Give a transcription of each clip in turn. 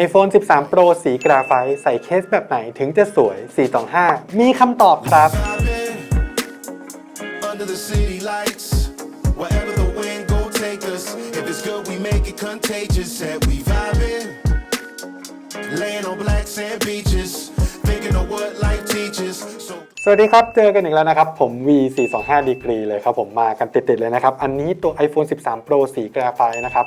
iPhone 13 Pro สีกราไฟต์ใส่เคสแบบไหนถึงจะสวย 425 มีคำตอบครับ Vibing under the city lights. Wherever the wind go take us. If it's good, we make it contagious. Said we vibing. Laying on black sand beaches. Thinking of what life teaches. So สวัสดีครับ เจอกันอีกแล้วนะครับ ผม V 425 degree เลยครับผมมากันติดๆเลยนะครับ อันนี้ตัว iPhone 13 Pro สีกราไฟต์นะครับ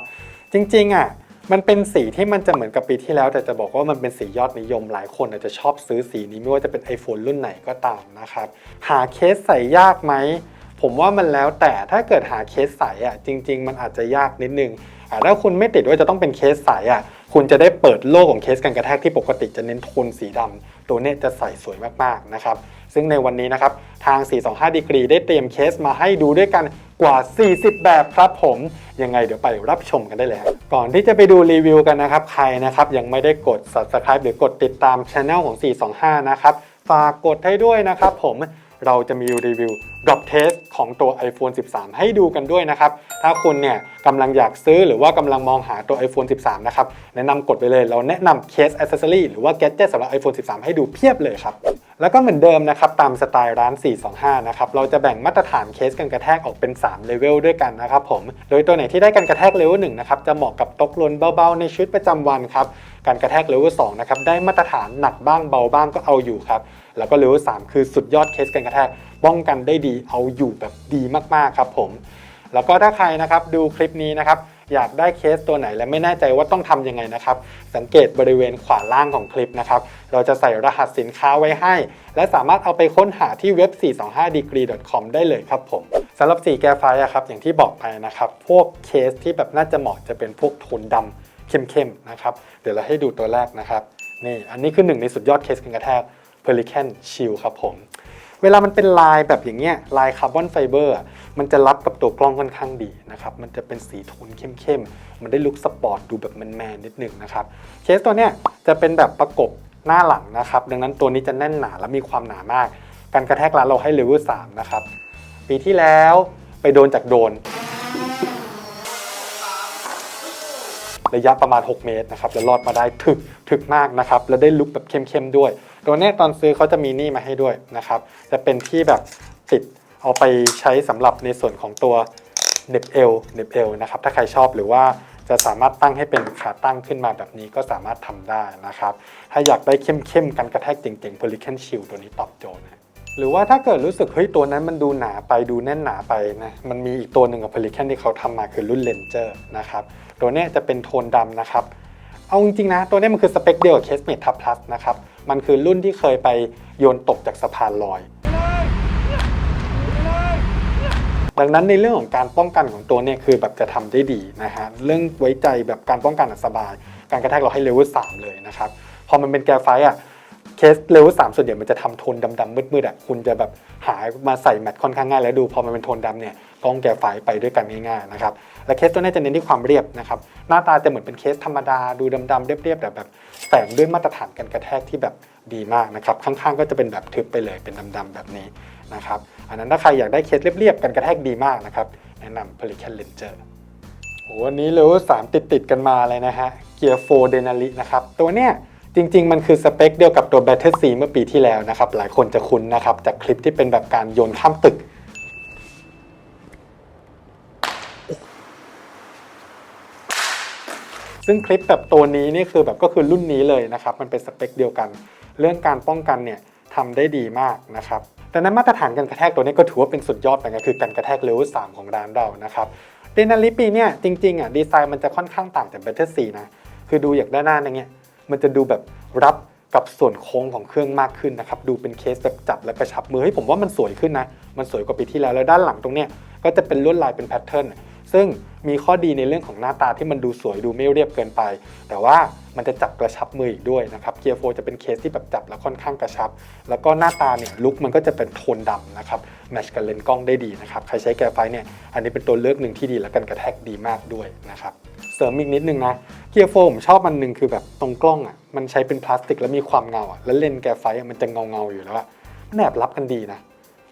จริงๆอะ มันเป็นสีที่มันจะเหมือนกับปีที่แล้ว แต่จะบอกว่ามันเป็นสียอดนิยมหลายคนอาจจะชอบซื้อสีนี้ไม่ว่าจะเป็น iPhone รุ่นไหนก็ตามนะครับ หาเคสใส่ยากไหม ผมว่ามันแล้วแต่ถ้าเกิดหาเคสใสอะจริง ๆ มันอาจจะยากนิดนึงอ่ถ้าคุณไม่ติดว่าจะต้องเป็นเคสใสอะคุณจะได้เปิดโลกของเคสกันกระแทกที่ปกติจะเน้นโทนสีดำตัวเนี้จะใส่สวยมากๆนะครับซึ่งในวันนี้นะครับทาง 425 degree ได้เตรียมเคสมาให้ดูด้วยกันกว่า 40 แบบครับผม ยังไงเดี๋ยวไปรับชมกันได้เลยก่อนที่จะไปดูรีวิวกันนะครับ ใครนะครับยังไม่ได้กด subscribe หรือกดติดตามช anel ของ 425 นะครับ ฝากกดให้ด้วยนะครับผมเราจะมีรีวิว drop test ของตัว iPhone 13 ให้ดูกันด้วยนะครับ ถ้าคุณเนี่ยกำลังอยากซื้อหรือว่ากำลังมองหาตัว iPhone 13 นะครับ แนะนำกดไปเลย เราแนะนำ case accessory หรือว่า gadget สำหรับ iPhone 13 ให้ดูเพียบเลยครับ แล้วก็เหมือนเดิมนะครับตามสไตล์ร้าน 425 นะครับเราจะแบ่งมาตรฐานเคสกันกระแทกออกเป็น3เลเวลด้วยกันนะครับผมโดยตัวไหนที่ได้กันกระแทกเลเวล1นะครับจะเหมาะกับตกลนเบาๆในชีวิตประจำวันครับการกระแทกเลเวล2นะครับได้มาตรฐานหนักบ้างเบาบ้างก็เอาอยู่ครับแล้วก็เลเวล3คือสุดยอดเคสกันกระแทกป้องกันได้ดีเอาอยู่แบบดีมากๆครับผมแล้วก็ถ้าใครนะครับดูคลิปนี้นะครับ อยากได้เคสตัวไหนและไม่แน่ใจว่าต้องทำยังไงนะครับ สังเกตบริเวณขวาล่างของคลิปนะครับ เราจะใส่รหัสสินค้าไว้ให้ และสามารถเอาไปค้นหาที่เว็บ 425degree.com ได้เลยครับผมสำหรับสีแก้ไฟอะครับอย่างที่บอกไปนะครับ พวกเคสที่แบบน่าจะเหมาะจะเป็นพวกโทนดำเข้มๆนะครับเดี๋ยวเราให้ดูตัวแรกนะครับนี่อันนี้คือหนึ่งในสุดยอดเคสกันกระแทก Pelican Shield ครับผม เวลามันเป็นลายแบบอย่างเงี้ยลายคาร์บอนไฟเบอร์มันจะรับกับตัวกล้องค่อนข้างดีนะครับ มันจะเป็นสีโทนเข้มๆ มันได้ลุคสปอร์ตดูแบบแมนๆนิดหนึ่งนะครับ เคสตัวเนี้ยจะเป็นแบบประกบหน้าหลังนะครับ ดังนั้นตัวนี้จะแน่นหนาและมีความหนามาก การกระแทกร้านเราให้เลเวล3นะครับ ปีที่แล้วไปโดนจากโดน ระยะประมาณ 6 เมตรนะครับ แล้วรอดมาได้ถึกถึกมากนะครับ แล้วได้ลุคแบบเข้มๆด้วย ตัวนี้ตอนซื้อเขาจะมีนี่มาให้ด้วยนะครับ จะเป็นที่แบบติดเอาไปใช้สำหรับในส่วนของตัวเน็บเอวเน็บเอวนะครับ ถ้าใครชอบหรือว่าจะสามารถตั้งให้เป็นขาตั้งขึ้นมาแบบนี้ก็สามารถทำได้นะครับ ถ้าอยากได้เข้มๆกันกระแทกเจ๋งๆ p o l y c a n Shield ตัวนี้ตอบโจทย์นะหรือว่าถ้าเกิดรู้สึกเฮ้ยตัวนั้นมันดูหนาไปดูแน่นหนาไปนะมันมีอีกตัวหนึ่งกับ Pelican ที่เขาทำมาคือรุ่น Ranger นะครับตัวนี้จะเป็นโทนดำนะครับ เอาจริงๆนะ ตัวนี้มันคือสเปคเดียวกับ Casemate Tab Plus นะครับ มันคือรุ่นที่เคยไปโยนตกจากสะพานลอย ดังนั้นในเรื่องของการป้องกันของตัวเนี่ยคือแบบจะทำได้ดีนะฮะ เรื่องไว้ใจแบบการป้องกันอะสบาย การกระแทกเราให้เลเวล3เลยนะครับ พอมันเป็นแกไฟอะเคสเลเวล3ส่วนใหญ่มันจะทำโทนดำๆมืดๆอะคุณจะแบบหามาใส่แมทค่อนข้างง่ายแล้วดูพอมันเป็นโทนดำเนี่ยกล้องแกไฟไปด้วยกันง่ายๆนะครับ และเคสตัวนี้จะเน้นที่ความเรียบนะครับ หน้าตาจะเหมือนเป็นเคสธรรมดาดูดำๆเรียบๆแต่แบบแต่งด้วยมาตรฐานการกระแทกที่แบบดีมากนะครับ ข้างๆ ก็จะเป็นแบบทึบไปเลยเป็นดำๆแบบนี้นะครับ อันนั้นถ้าใครอยากได้เคสเรียบๆกันกระแทกดีมากนะครับ แนะนำ Pelican Ranger โหวันนี้เลเวล3ติดติดๆกันมาเลยนะฮะเกียร์4 Denali นะครับ ตัวเนี้ยจริง ๆ มันคือสเปคเดียวกับตัว Battle C เมื่อปีที่แล้วนะครับ หลายคนจะคุ้นนะครับ จากคลิปที่เป็นแบบการโยนข้ามตึก ซึ่งคลิปแบบตัวนี้นี่คือแบบก็คือรุ่นนี้เลยนะครับ มันเป็นสเปคเดียวกัน เรื่องการป้องกันเนี่ยทำได้ดีมากนะครับแต่นั้นมาตรฐานการกระแทกตัวนี้ก็ถือว่าเป็นสุดยอดไปนะคือการกระแทกเลเวล3ของร้านเรานะครับเดนาลิปีเนี่ยจริงๆอะดีไซน์มันจะค่อนข้างต่างจาก Better C นะคือดูอย่างด้านหน้าอย่างเงี้ยมันจะดูแบบรับกับส่วนโค้งของเครื่องมากขึ้นนะครับดูเป็นเคสแบบจับและกระชับมือให้ผมว่ามันสวยขึ้นนะมันสวยกว่าปีที่แล้วแล้วด้านหลังตรงเนี้ยก็จะเป็นลวดลายเป็นแพทเทิร์น ซึ่งมีข้อดีในเรื่องของหน้าตาที่มันดูสวยดูไม่เรียบเกินไป แต่ว่ามันจะจับกระชับมืออีกด้วยนะครับเกียร์โฟจะเป็นเคสที่แบบจับแล้วค่อนข้างกระชับ แล้วก็หน้าตาเนี่ยลุคมันก็จะเป็นโทนดำนะครับแมทชกับเลนส์กล้องได้ดีนะครับใครใช้แกไฟเนี่ยอันนี้เป็นตัวเลือกหนึ่งที่ดีและกันกระแทกดีมากด้วยนะครับเสริมอีกนิดนึงนะเกียร์โฟผมชอบมันหนึ่งคือแบบตรงกล้องอะมันใช้เป็นพลาสติกแล้วมีความเงาอะแล้วเลนส์แกไฟต์อะมันจะเงาเงาอยู่แล้วอะมันแอบรับกันดีนะ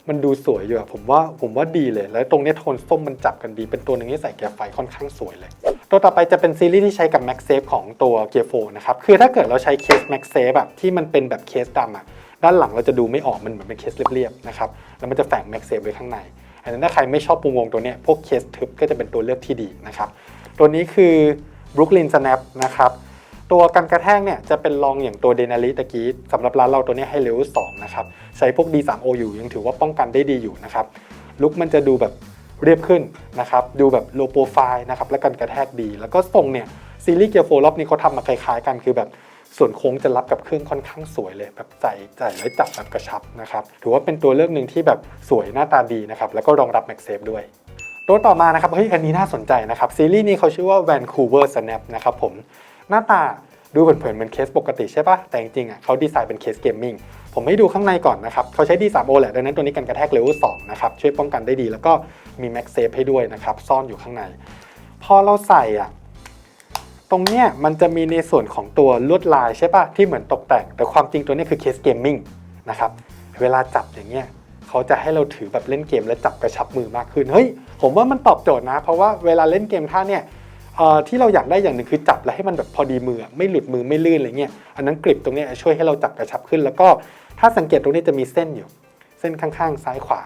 มันดูสวยอยู่อะผมว่าผมว่าดีเลย แล้วตรงนี้โทนส้มมันจับกันดี เป็นตัวหนึ่งที่ใส่แกรไฟค่อนข้างสวยเลย ตัวต่อไปจะเป็นซีรีส์ที่ใช้กับ MagSafe ของตัว Gear 4นะครับ คือถ้าเกิดเราใช้เคส MagSafe แบบที่มันเป็นแบบเคสดำอะด้านหลังเราจะดูไม่ออกมันเหมือนเป็นเคสเรียบๆนะครับ แล้วมันจะแฝง MagSafe ไว้ข้างใน อันนั้นถ้าใครไม่ชอบปูวงตัวเนี้ยพวกเคสทึบก็จะเป็นตัวเลือกที่ดีนะครับ ตัวนี้คือ Brooklyn Snap นะครับ ตัวกันกระแทกเนี่ยจะเป็นรองอย่างตัวเดนาริตะกี้สำหรับร้านเราตัวนี้ให้เลเวล2นะครับ ใช้พวก D3O อยู่ยังถือว่าป้องกันได้ดีอยู่นะครับ ลุกมันจะดูแบบเรียบขึ้นนะครับ ดูแบบโลโปรไฟล์นะครับ และกันกระแทกดี แล้วก็ทรงเนี่ยซีรีส์เกียร์โฟรอบนี้เขาทำมาคล้ายๆกันคือแบบส่วนโค้งจะรับกับเครื่องค่อนข้างสวยเลย แบบใส่ใส่แล้วจับแบบกระชับนะครับถือว่าเป็นตัวเลือกหนึ่งที่แบบสวยหน้าตาดีนะครับแล้วก็รองรับ MagSafe ด้วยตัวต่อมานะครับเฮ้ยอันนี้น่าสนใจนะครับซีรีส์นี้เขาชื่อว่า Vancouver Snap นะครับผม หน้าตาดูเผินๆเหมือนเคสปกติใช่ปะแต่จริงๆอะเขาดีไซน์เป็นเคสเกมมิ่งผมให้ดูข้างในก่อนนะครับเขาใช้ D3O แหละดังนั้นตัวนี้กันกระแทกเลเวล2นะครับช่วยป้องกันได้ดี แล้วก็มี MagSafe ให้ด้วยนะครับซ่อนอยู่ข้างใน พอเราใส่อะตรงเนี้ยมันจะมีในส่วนของตัวลวดลายใช่ปะที่เหมือนตกแต่ง แต่ความจริงตัวนี้คือเคสเกมมิ่งนะครับเวลาจับอย่างเงี้ยเขาจะให้เราถือแบบเล่นเกมและจับกระชับมือมากขึ้นเฮ้ยผมว่ามันตอบโจทย์นะ เพราะว่าเวลาเล่นเกมท่าเนี่ย ที่เราอยากได้อย่างหนึ่งคือจับแล้วให้มันแบบพอดีมือไม่หลุดมือไม่ลื่นอะไรเงี้ยอันนั้นกริปตรงนี้ช่วยให้เราจับกระชับขึ้น แล้วก็ถ้าสังเกตตรงนี้จะมีเส้นอยู่ เส้นข้างๆ ซ้ายขวา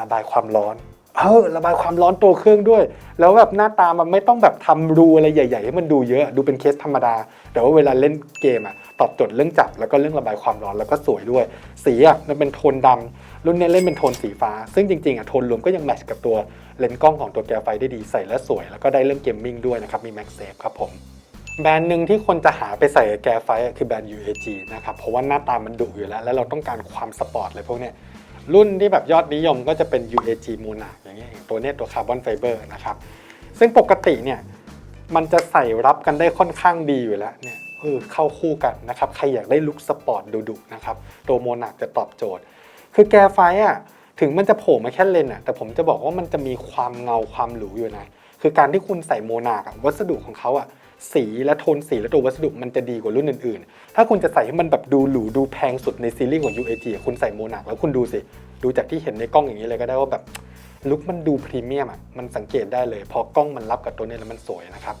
ระบายความร้อนเออระบายความร้อนตัวเครื่องด้วย แล้วแบบหน้าตามันไม่ต้องแบบทำรูอะไรใหญ่ ๆ ให้มันดูเยอะดูเป็นเคสธรรมดา แต่ว่าเวลาเล่นเกมอะ ตอบโจทย์เรื่องจับแล้วก็เรื่องระบายความร้อนแล้วก็สวยด้วย สีอะมันเป็นโทนดำรุ่นนี้เล่นเป็นโทนสีฟ้า ซึ่งจริงๆอะโทนรวมก็ยังแมทช์กับตัวเลนส์กล้องของตัวแกไฟได้ดีใส่แล้วสวย แล้วก็ได้เรื่องเกมมิ่งด้วยนะครับมี MagSafe ครับผมแบรนด์หนึ่งที่คนจะหาไปใส่แกไฟคือแบรนด์ UAG นะครับเพราะว่าหน้าตามันดุอยู่แล้ว แล้วเราต้องการความสปอร์ตเลยพวกเนี้ยรุ่นที่แบบยอดนิยมก็จะเป็น UAG Monarch อย่างเงี้ยตัวเนี้ยตัวคาร์บอนไฟเบอร์นะครับซึ่งปกติเนี่ยมันจะใส่รับกันได้ค่อนข้างดีอยู่แล้วเนี่ย เออเข้าคู่กันนะครับใครอยากได้ลุคสปอร์ตดุๆนะครับตัวโมนาจะตอบโจทย์ คือแกไฟอะถึงมันจะโผล่มาแค่เลนอะแต่ผมจะบอกว่ามันจะมีความเงาความหรูอยู่นะคือการที่คุณใส่โมนาคอะวัสดุของเขาอะสีและโทนสีและตัววัสดุมันจะดีกว่ารุ่นอื่นๆ ถ้าคุณจะใส่ให้มันแบบดูหรูดูแพงสุดในซีรีส์ของ UAG คุณใส่โมนาคแล้วคุณดูสิ ดูจากที่เห็นในกล้องอย่างนี้เลยก็ได้ว่าแบบลุคมันดูพรีเมียมอะ มันสังเกตได้เลย พอกล้องมันรับกับตัวนี้แล้วมันสวยนะครับ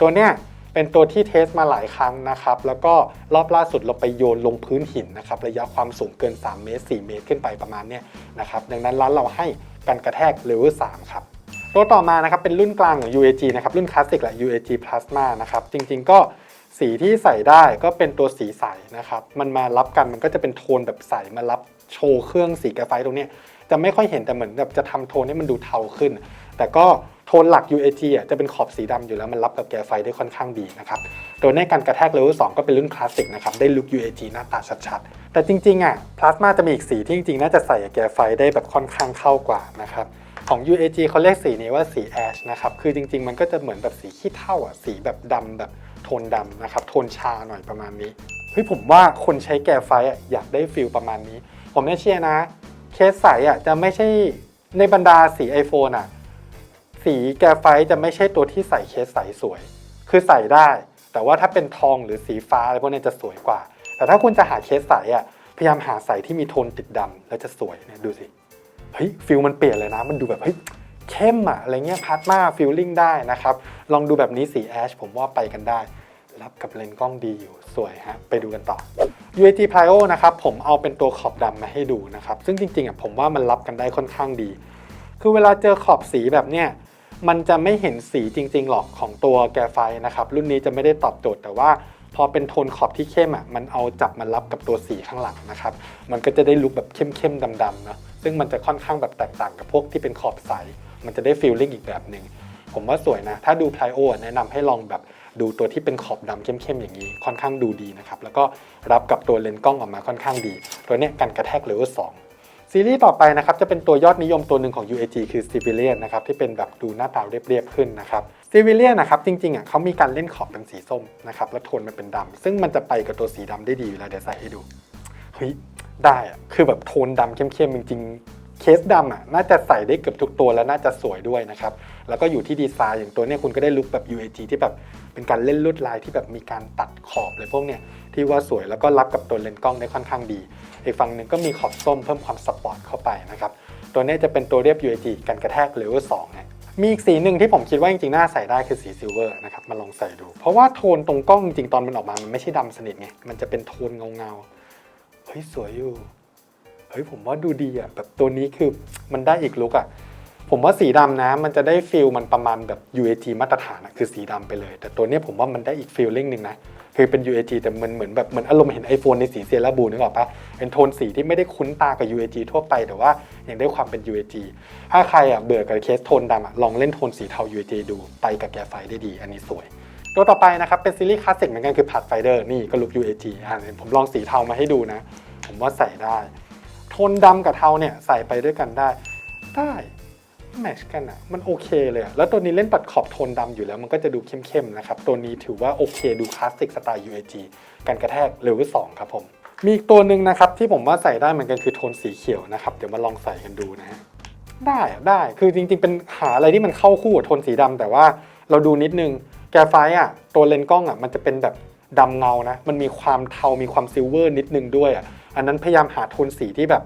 ตัวเนี้ย เป็นตัวที่เทสมาหลายครั้งนะครับ แล้วก็รอบล่าสุดเราไปโยนลงพื้นหินนะครับ ระยะความสูงเกิน 3 เมตร 4 เมตรขึ้นไปประมาณเนี้ยนะครับ ดังนั้นร้านเราให้กันกระแทกเลเวล3ครับตัวต่อมานะครับเป็นรุ่นกลางของ UAG นะครับรุ่นคลาสสิกแหละ UAG Plasma นะครับจริง ๆ ก็สีที่ใส่ได้ก็เป็นตัวสีใสนะครับมันมารับกันมันก็จะเป็นโทนแบบใสมารับโชว์เครื่องสีกราไฟตรงนี้ จะไม่ค่อยเห็นแต่เหมือนแบบจะทำโทนให้มันดูเทาขึ้น แต่ก็ ทนหลัก UAG อะจะเป็นขอบสีดำอยู่แล้วมันรับกับแกไฟได้ค่อนข้างดีนะครับตัวในการกระแทกเลเวล2ก็เป็นรุ่นคลาสสิกนะครับได้ลุค UAG หน้าตาชัดๆ แต่จริงๆอะพลาสมาจะมีอีกสีที่จริงๆ น่าจะใส่กับแกไฟได้แบบค่อนข้างเข้ากว่านะครับของ UAG เขาเรียกสีนี้ว่าสีแอชนะครับ คือจริง ๆ มันก็จะเหมือนแบบสีขี้เถ้าอะ สีแบบดำแบบโทนดำนะครับ โทนชาหน่อยประมาณนี้ เฮ้ยผมว่าคนใช้แกรไฟอะอยากได้ฟิลประมาณนี้ ผมเนี่ยเชื่อนะ เคสใสอะจะไม่ใช่ในบรรดาสี iPhone อะ สีแกไฟจะไม่ใช่ตัวที่ใส่เคสใสสวย คือใส่ได้ แต่ว่าถ้าเป็นทองหรือสีฟ้าอะไรพวกนี้จะสวยกว่า แต่ถ้าคุณจะหาเคสใสอะพยายามหาใสที่มีโทนติดดำแล้วจะสวยเนี่ยดูสิเฮ้ยฟิลมันเปลี่ยนเลยนะ มันดูแบบเฮ้ยเข้มอะอะไรเงี้ยพาร์ตมาฟิลลิ่งได้นะครับ ลองดูแบบนี้สีแอชผมว่าไปกันได้ รับกับเลนส์กล้องดีอยู่สวยฮะ ไปดูกันต่อ UAG Plio นะครับผมเอาเป็นตัวขอบดำมาให้ดูนะครับ ซึ่งจริงๆอะผมว่ามันรับกันได้ค่อนข้างดี คือเวลาเจอขอบสีแบบเนี้ย มันจะไม่เห็นสีจริง ๆ หรอกของตัวแกไฟนะครับ รุ่นนี้จะไม่ได้ตอบโจทย์แต่ว่าพอเป็นโทนขอบที่เข้มอะมันเอาจับมารับกับตัวสีข้างหลังนะครับ มันก็จะได้ลุคแบบเข้มๆดำๆเนาะซึ่งมันจะค่อนข้างแบบแตกต่างกับพวกที่เป็นขอบใส มันจะได้ฟีลลิ่งอีกแบบหนึ่งผมว่าสวยนะ ถ้าดูไพโอแนะนำให้ลองแบบดูตัวที่เป็นขอบดำเข้มๆอย่างนี้ ค่อนข้างดูดีนะครับ แล้วก็รับกับตัวเลนส์กล้องออกมาค่อนข้างดี ตัวเนี้ยกันกระแทกเลเวล2 ซีรีส์ต่อไปนะครับจะเป็นตัวยอดนิยมตัวหนึ่งของ UAG คือ Civilian นะครับที่เป็นแบบดูหน้าตาเรียบๆขึ้นนะครับ Civilian นะครับจริงๆอะเขามีการเล่นขอบเป็นสีส้มนะครับแล้วโทนมันเป็นดำซึ่งมันจะไปกับตัวสีดำได้ดีอยู่แล้วเดี๋ยวใส่ให้ดูเฮ้ยได้อะคือแบบโทนดำเข้มๆจริงๆเคสดำอะน่าจะใส่ได้เกือบทุกตัวแล้วน่าจะสวยด้วยนะครับแล้วก็อยู่ที่ดีไซน์อย่างตัวนี้คุณก็ได้ลุคแบบ UAG ที่แบบ เป็นการเล่นลวดลายที่แบบมีการตัดขอบเลยพวกเนี้ยที่ว่าสวยแล้วก็รับกับตัวเลนส์กล้องได้ค่อนข้างดี อีกฝั่งหนึ่งก็มีขอบส้มเพิ่มความสปอร์ตเข้าไปนะครับตัวนี้จะเป็นตัวเรียบ UAG กันกระแทกเลเวล2นะมีอีกสีหนึ่งที่ผมคิดว่าจริงๆน่าใส่ได้คือสีซิลเวอร์นะครับมาลองใส่ดู เพราะว่าโทนตรงกล้องจริงๆตอนมันออกมามันไม่ใช่ดำสนิทไงมันจะเป็นโทนเงาๆเฮ้ยสวยอยู่เฮ้ยผมว่าดูดีอะแบบตัวนี้คือมันได้อีกลุกอะ ผมว่าสีดำนะมันจะได้ฟิลมันประมาณแบบ UAT มาตรฐานอะคือสีดำไปเลย แต่ตัวนี้ผมว่ามันได้อีกฟีลลิ่งหนึ่งนะคือเป็น UAT แต่มันเหมือนแบบเหมือนอารมณ์เห็น iPhone ในสีเซราบูนึกออกปะเป็นโทนสีที่ไม่ได้คุ้นตากับ UAT ทั่วไปแต่ว่ายังได้ความเป็น UAT ถ้าใครอะเบื่อกับเคสโทนดำอะลองเล่นโทนสีเทา UAT ดูไปกับแกไฟได้ดี อันนี้สวย ตัวต่อไปนะครับเป็นซีรีส์คลาสสิกเหมือนกันคือ Pathfinder นี่ก็ลุก UAT อะเดี๋ยวผมลองสีเทามาให้ดูนะ ผมว่าใส่ได้ โทนดำกับเทาเนี่ยใส่ไปด้วยกันได้ ได้ แมทชกันอะมันโอเคเลยอะแล้วตัวนี้เล่นตัดขอบโทนดำอยู่แล้ว มันก็จะดูเข้มๆนะครับ ตัวนี้ถือว่าโอเคดูคลาสสิกสไตล์ UAG การกระแทกเลเวลสองครับผม มีอีกตัวหนึ่งนะครับที่ผมว่าใส่ได้เหมือนกันคือโทนสีเขียวนะครับ เดี๋ยวมาลองใส่กันดูนะฮะได้ได้คือจริงๆ เป็นหาอะไรที่มันเข้าคู่กับโทนสีดำแต่ว่าเราดูนิดนึงแกไฟอะตัวเลนกล้องอะมันจะเป็นแบบดำเงานะ มันมีความเทา มีความซิลเวอร์นิดนึงด้วยอะอันนั้นพยายามหาโทนสีที่แบบ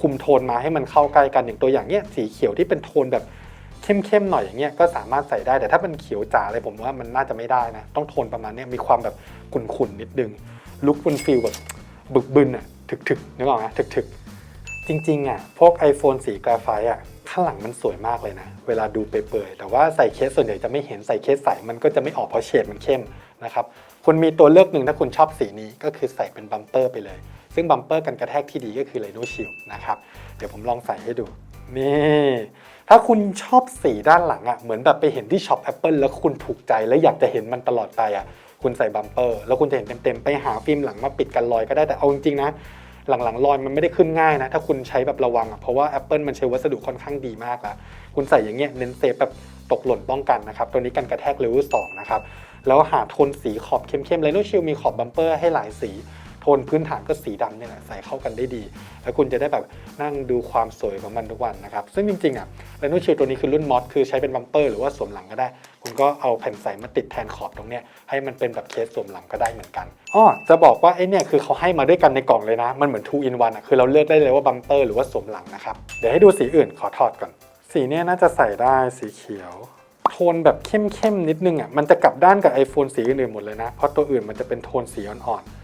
คุมโทนมาให้มันเข้าใกล้กันอย่างตัวอย่างเนี้ยสีเขียวที่เป็นโทนแบบเข้มๆหน่อยอย่างเงี้ยก็สามารถใส่ได้แต่ถ้าเป็นเขียวจ๋าเลยผมว่ามันน่าจะไม่ได้นะต้องโทนประมาณนี้มีความแบบขุ่นๆนิดนึงลุคเป็นฟิลแบบบึกบึนอะถึกๆนึกออกไหมถึกๆ จริงๆอะพวก iPhone สีกราไฟต์อะข้างหลังมันสวยมากเลยนะ เวลาดูเปื่อยๆแต่ว่าใส่เคสส่วนใหญ่จะไม่เห็นใส่เคสใสมันก็จะไม่ออกเพราะเฉดมันเข้มนะครับคุณมีตัวเลือกหนึ่งถ้าคุณชอบสีนี้ก็คือใส่เป็นบัมเปอร์ไปเลย ซึ่งบัมเปอร์กันกระแทกที่ดีก็คือ Rhino Shield นะครับ เดี๋ยวผมลองใส่ให้ดู นี่ ถ้าคุณชอบสีด้านหลังอะ เหมือนแบบไปเห็นที่ช็อป Apple แล้วคุณถูกใจแล้วอยากจะเห็นมันตลอดไปอะ คุณใส่บัมเปอร์ แล้วคุณจะเห็นเต็มๆ ไปหาฟิล์มหลังมาปิดกันรอยก็ได้แต่เอาจริงๆนะหลังๆรอยมันไม่ได้ขึ้นง่ายนะ ถ้าคุณใช้แบบระวังอะเพราะว่า Apple มันใช้วัสดุค่อนข้างดีมากละคุณใส่อย่างเงี้ยเน้นเซฟแบบตกหล่นป้องกันนะครับ ตัวนี้กันกระแทกเลเวลสองนะครับ แล้วหาโทนสีขอบเข้มๆไลโนชิลมีขอบบัมเปอร์ให้หลายสี โทนพื้นฐานก็สีดำเนี่ยแหละใส่เข้ากันได้ดี แล้วคุณจะได้แบบนั่งดูความสวยของมันทุกวันนะครับ ซึ่งจริงๆอะไลโนชิลตัวนี้คือรุ่นมอสคือใช้เป็นบัมเปอร์หรือว่าสวมหลังก็ได้ คุณก็เอาแผ่นใสมาติดแทนขอบตรงเนี้ยให้มันเป็นแบบเคสสวมหลังก็ได้เหมือนกันอ้อจะบอกว่าไอ้เนี่ยคือเขาให้มาด้วยกันในกล่องเลยนะ มันเหมือน2 in 1อะคือเราเลือกได้เลยว่าบัมเปอร์หรือว่าสวมหลังนะครับเดี๋ยวให้ดูสีอื่นขอถอดก่อนสีเนี้ยน่าจะใส่ได้สีเขียวโทนแบบเข้มๆนิดนึงอะมันจะกลับด้านกับ iPhone สีอื่นๆหมดเลยนะ เพราะตัวอื่นมันจะเป็นโทนสีอ่อนๆ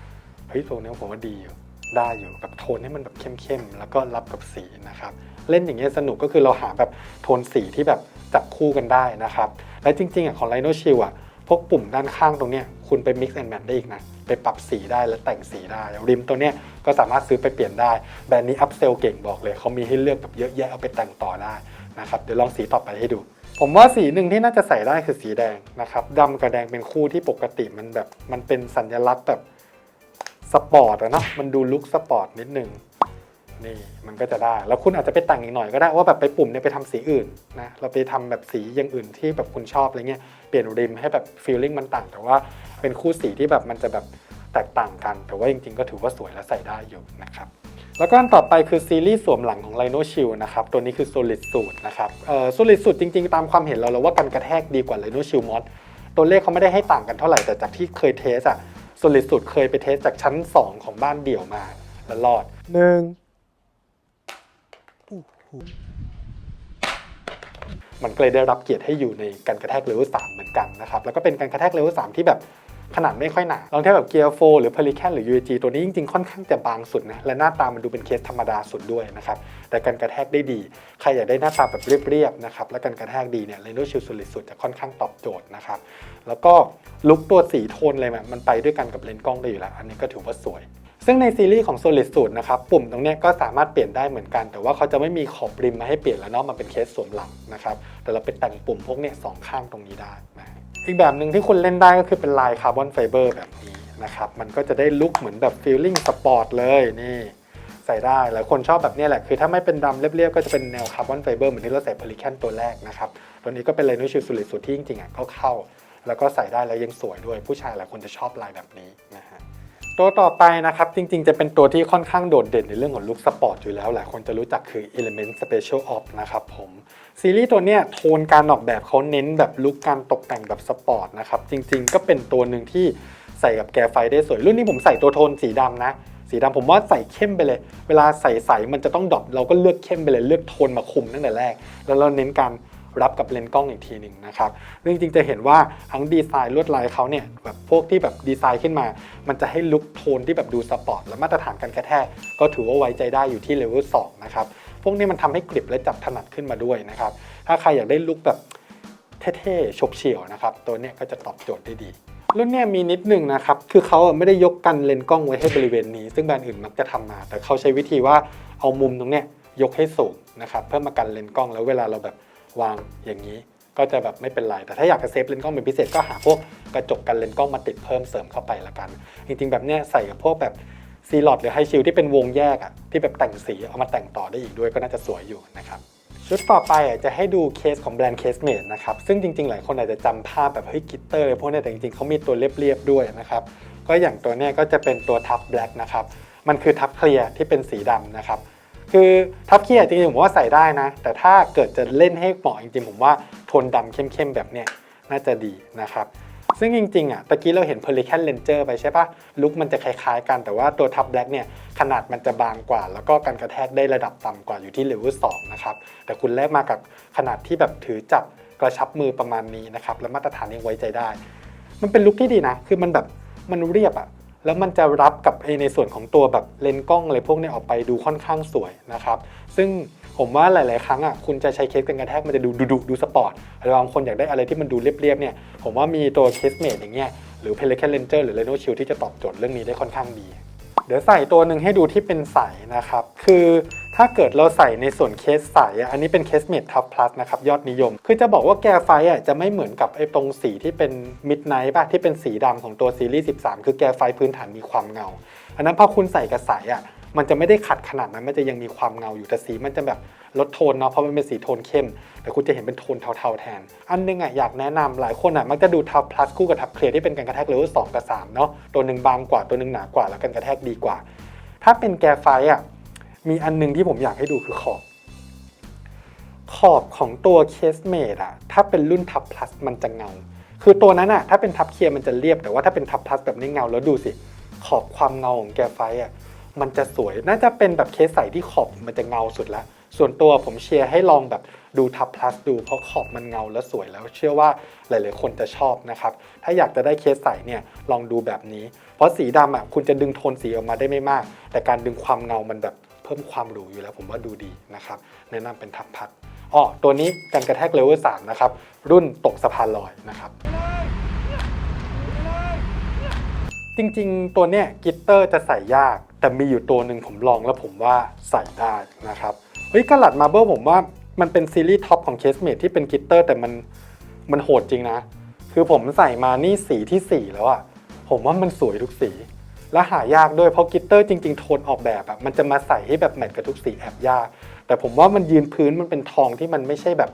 เฮ้ยตัวเนี้ยผมว่าดีอยู่ได้อยู่แบบโทนให้มันแบบเข้มๆแล้วก็รับกับสีนะครับ เล่นอย่างเงี้ยสนุกก็คือเราหาแบบโทนสีที่แบบจับคู่กันได้นะครับ และจริงๆอะของ Rhino Shield อะพวกปุ่มด้านข้างตรงเนี้ยคุณไป mix and match ได้อีกนะ ไปปรับสีได้และแต่งสีได้ ริมตัวเนี้ยก็สามารถซื้อไปเปลี่ยนได้ แบรนด์นี้อัพเซลเก่งบอกเลย เขามีให้เลือกแบบเยอะแยะเอาไปแต่งต่อได้นะครับ เดี๋ยวลองสีต่อไปให้ดู ผมว่าสีหนึ่งที่น่าจะใส่ได้คือสีแดงนะครับดำกับแดงเป็นคู่ที่ปกติมันแบบมันเป็นสัญลักษณ์แบบ ปอร์ตอะเนาะมันดูลุคสปอร์ตนิดนึงนี่มันก็จะได้ แล้วคุณอาจจะไปแต่งอีกหน่อยก็ได้ว่าแบบไปปุ่มเนี่ยไปทำสีอื่นนะเราไปทำแบบสีอย่างอื่นที่แบบคุณชอบอะไรเงี้ยเปลี่ยนริมให้แบบฟีลลิ่งมันต่าง แต่ว่าเป็นคู่สีที่แบบมันจะแบบแตกต่างกัน แต่ว่าจริงๆ ก็ถือว่าสวยและใส่ได้อยู่นะครับแล้วก็อันต่อไปคือซีรีส์สวมหลังของ Rhino Shield นะครับ ตัวนี้คือ Solid Suit นะครับเอ่อ Solid Suit จริงๆ ตามความเห็นเราเราว่ากันกระแทกดีกว่า Rhino Shield Mod ตัวเลขเขาไม่ได้ให้ต่างกันเท่าไหร่แต่จากที่เคยเทสอะ Solid Suit เคยไปเทสจากชั้น 2 ของบ้านเดี่ยวมา แล้วรอดหนึ่งมันก็เลยได้รับเกียรติให้อยู่ในการกระแทกเลเวล3เหมือนกันนะครับ แล้วก็เป็นการกระแทกเลเวล3ที่แบบ ขนาดไม่ค่อยหนาลองเทียบกับเกียร์โฟหรือพ e l i c a n หรือ UAG ตัวนี้จริงๆ ค่อนข้างจะบางสุดนะและหน้าตามันดูเป็นเคสธรรมดาสุดด้วยนะครับแต่การกระแทกได้ดี ใครอยากได้หน้าตาแบบเรียบๆนะครับและการกระแทกดีเนี่ยเลนโดชิลสุดสุดจะค่อนข้างตอบโจทย์นะครับแล้วก็ลุคตัวสีโทนอะไรมันไปด้วยกันกับเลนส์กล้องได้อยู่แล้ว อันนี้ก็ถือว่าสวย ซึ่งในซีรีส์ของ Solid Suit นะครับปุ่มตรงนี้ก็สามารถเปลี่ยนได้เหมือนกัน แต่ว่าเขาจะไม่มีขอบริมมาให้เปลี่ยนแล้วเนาะมันเป็นเคสสวมหลังนะครับแต่เราไปแต่งปุ่มพวกเนี้ยสองข้างตรงนี้ได้นะอีกแบบหนึ่งที่คุณเล่นได้ก็คือเป็นลายคาร์บอนไฟเบอร์แบบนี้นะครับมันก็จะได้ลุคเหมือนแบบฟีลลิ่งสปอร์ตเลยนี่ใส่ได้หลายคนชอบแบบนี้แหละ คือถ้าไม่เป็นดำเรียบๆ ก็จะเป็นแนวคาร์บอนไฟเบอร์เหมือนที่เราใส่พลิแคนตัวแรกนะครับ ตัวนี้ก็เป็นเลนส์ชิลสุดสุดที่จริงๆอะก็เข้า แล้วก็ใส่ได้แล้วยังสวยด้วยผู้ชายหลายคนจะชอบลายแบบนี้นะฮะ ตัวต่อไปนะครับจริงๆ จะเป็นตัวที่ค่อนข้างโดดเด่นในเรื่องของลุคสปอร์ตอยู่แล้ว หลายคนจะรู้จักคือ Element Special Op นะครับผมซีรีส์ตัวเนี้ยโทนการออกแบบเขาเน้นแบบลุคการตกแต่งแบบสปอร์ตนะครับจริงๆ ก็เป็นตัวหนึ่งที่ใส่กับแกไฟได้สวย รุ่นนี้ผมใส่ตัวโทนสีดำนะ สีดำผมว่าใส่เข้มไปเลย เวลาใส่ใสมันจะต้องดรอปเราก็เลือกเข้มไปเลยเลือกโทนมาคุมตั้งแต่แรก แล้วเราเน้นการ รับกับเลนส์กล้องอีกทีหนึ่งนะครับซึ่งจริงๆจะเห็นว่าทั้งดีไซน์ลวดลายเขาเนี่ยแบบพวกที่แบบดีไซน์ขึ้นมา มันจะให้ลุคโทนที่แบบดูสปอร์ตและมาตรฐานการกระแทกก็ถือว่าไว้ใจได้อยู่ที่เลเวล2นะครับพวกนี้มันทำให้กริบและจับถนัดขึ้นมาด้วยนะครับถ้าใครอยากได้ลุคแบบเท่ๆฉกเฉี่ยวนะครับตัวเนี้ยก็จะตอบโจทย์ได้ดีรุ่นเนี้ยมีนิดหนึ่งนะครับ คือเขาไม่ได้ยกกันเลนส์กล้องไว้ให้บริเวณนี้ ซึ่งแบรนด์อื่นมักจะทำมา แต่เขาใช้วิธีว่าเอามุมตรงเนี้ยยกให้สูงนะครับ เพื่อมากันเลนกล้องแล้วเวลาเราแบบ วางอย่างนี้ก็จะแบบไม่เป็นไร แต่ถ้าอยากจะเซฟเลนส์กล้องเป็นพิเศษก็หาพวกกระจกกันเลนส์กล้องมาติดเพิ่มเสริมเข้าไปละกัน จริงๆ แบบเนี้ยใส่กับพวกแบบซีลอดหรือไฮชิลที่เป็นวงแยกอะที่แบบแต่งสีเอามาแต่งต่อได้อีกด้วยก็น่าจะสวยอยู่นะครับชุดต่อไปอะจะให้ดูเคสของแบรนด์เคสเมดนะครับ ซึ่งจริงๆ หลายคนอาจจะจำภาพแบบเฮ้ยกิตเตอร์เลยพวกเนี้ยแต่จริงๆเขามีตัวเรียบๆด้วยนะครับ ก็อย่างตัวเนี้ยก็จะเป็นตัวทับแบล็กนะครับ มันคือทับเคลียร์ที่เป็นสีดำนะครับ คือทับเคลียร์จริงๆผมว่าใส่ได้นะ แต่ถ้าเกิดจะเล่นให้เหมาะจริงๆ ผมว่าโทนดำเข้มๆ แบบเนี้ยน่าจะดีนะครับ ซึ่งจริงๆอะตะกี้เราเห็น Pelican Ranger ไปใช่ปะลุคมันจะคล้ายๆ กันแต่ว่าตัวทับแบล็กเนี่ยขนาดมันจะบางกว่า แล้วก็การกระแทกได้ระดับต่ำกว่าอยู่ที่เลเวล2นะครับ แต่คุณแลกมากับขนาดที่แบบถือจับกระชับมือประมาณนี้นะครับและมาตรฐานยังไว้ใจได้ มันเป็นลุคที่ดีนะ คือมันแบบมันเรียบอะ แล้วมันจะรับกับในส่วนของตัวแบบเลนส์กล้องอะไรพวกนี้ออกไปดูค่อนข้างสวยนะครับ ซึ่งผมว่าหลาย ๆ ครั้งอะคุณจะใช้เคสกันกระแทกมันจะดูดุดูดูสปอร์ตหรือบางคนอยากได้อะไรที่มันดูเรียบ ๆ เนี่ย ผมว่ามีตัวเคสเมดอย่างเงี้ยหรือ Pelican Ranger หรือ Reno Shield ที่จะตอบโจทย์เรื่องนี้ได้ค่อนข้างดี เดี๋ยวใส่ตัวหนึ่งให้ดูที่เป็นใสนะครับ คือ ถ้าเกิดเราใส่ในส่วนเคสใสอะอันนี้เป็นเคสเมดทับพลัสนะครับยอดนิยม คือจะบอกว่าแกไฟอะจะไม่เหมือนกับไอ้ตรงสีที่เป็นมิดไนท์ป่ะที่เป็นสีดำของตัวซีรีส์13 คือแกไฟพื้นฐานมีความเงา อันนั้นพอคุณใส่กับใสอะมันจะไม่ได้ขัดขนาดนั้น มันจะยังมีความเงาอยู่แต่สีมันจะแบบลดโทนเนาะเพราะมันเป็นสีโทนเข้ม แต่คุณจะเห็นเป็นโทนเทาๆแทน อันนึงอะอยากแนะนำหลายคนอะมักจะดูทับพลัสคู่กับทับเคลียร์ที่เป็นการกระแทกเลเวล2กับ3เนาะตัวหนึ่งบางกว่าตัวหนึ่งหนากว่าแล้วกันกระแทกดีกว่า ถ้าเป็นแกไฟอะ มีอันหนึงที่ผมอยากให้ดูคือขอบ ขอบของตัวเคสเมดอะถ้าเป็นรุ่นทับพลัสมันจะเงา คือตัวนั้นอะถ้าเป็นทับเคลียร์มันจะเรียบแต่ว่าถ้าเป็นทับพลัสแบบนี้เงาแล้วดูสิ ขอบความเงาของแกไฟอะมันจะสวยน่าจะเป็นแบบเคสใสที่ขอบมันจะเงาสุดละส่วนตัวผมเชียร์ให้ลองแบบดูทับพลัสดูเพราะขอบมันเงาแล้วสวยแล้วเชื่อว่าหลาย ๆ คนจะชอบนะครับ ถ้าอยากจะได้เคสใสเนี่ยลองดูแบบนี้ เพราะสีดำอะคุณจะดึงโทนสีออกมาได้ไม่มาก แต่การดึงความเงามันแบบ เพิ่มความหรูอยู่แล้วผมว่าดูดีนะครับแนะนำเป็นทับพัดอ๋อตัวนี้กันกระแทกเลเวล3นะครับรุ่นตกสะพานลอยนะครับ จริงๆ ตัวเนี้ยกิตเตอร์จะใส่ยาก แต่มีอยู่ตัวหนึ่งผมลองแล้วผมว่าใส่ได้นะครับเฮ้ยกระหลัดมาเบิลผมว่ามันเป็นซีรีส์ท็อปของเคสเมดที่เป็นกิตเตอร์แต่มันมันโหดจริงนะ คือผมใส่มานี่สีที่ 4 แล้วอะผมว่ามันสวยทุกสี และหายากด้วยเพราะกิตเตอร์จริง ๆ โทนออกแบบอะมันจะมาใส่ให้แบบแมทกับทุกสีแอบยาก แต่ผมว่ามันยืนพื้นมันเป็นทองที่มันไม่ใช่แบบ